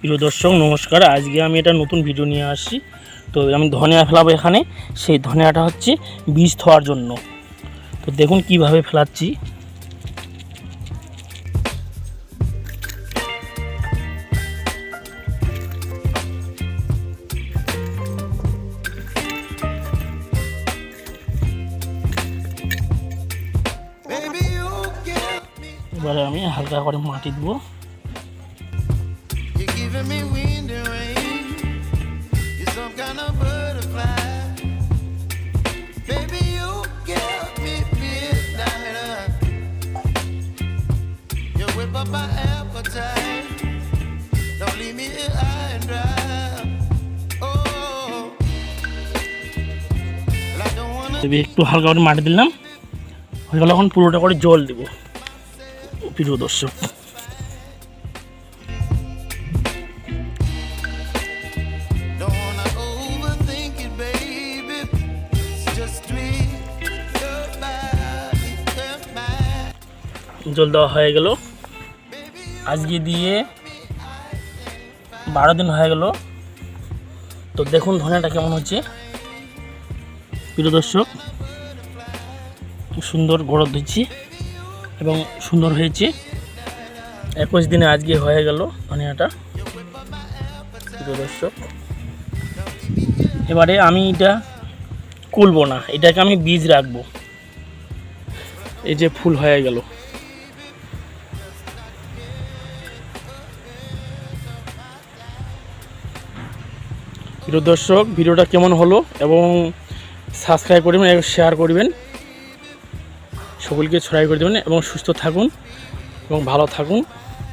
প্রিয় দর্শক, নমস্কার। আজকে আমি এটা নতুন ভিডিও নিয়ে আসছি। তো আমি ধনিয়া ফেলাবো এখানে। সেই ধনিয়াটা হচ্ছে বীজ থোয়ার জন্য। তো দেখুন কীভাবে ফেলাচ্ছি। এবারে আমি হালকা করে মাটি দেবো giving me wind and rain. You're some kind of butterfly. Baby, you give me midnight. You whip up my appetite. Don't leave me here high and dry. Oh, well, I don't wanna. একটু হালকা করে মাটি দিলাম হয়ে গেল এখন পুরোটা করে জল দেবো প্রিয় দর্শক জল দেওয়া হয়ে গেল। আজকে দিয়ে বারো দিন হয়ে গেল। তো দেখুন ধনিয়াটা কেমন হচ্ছে। প্রিয় দর্শক সুন্দর গড় দিচ্ছি এবং সুন্দর হয়েছে। একুশ দিনে আজকে হয়ে গেল ধনিয়াটা। প্রিয় দর্শক, এবারে আমি এটা কুলবো না, এটাকে আমি বীজ রাখব। এই যে ফুল হয়ে গেল। প্রিয় দর্শক, ভিডিওটা কেমন হলো এবং সাবস্ক্রাইব করবেন এবং শেয়ার করবেন। সকলকে ছড়াই করে দেবেন এবং সুস্থ থাকুন এবং ভালো থাকুন।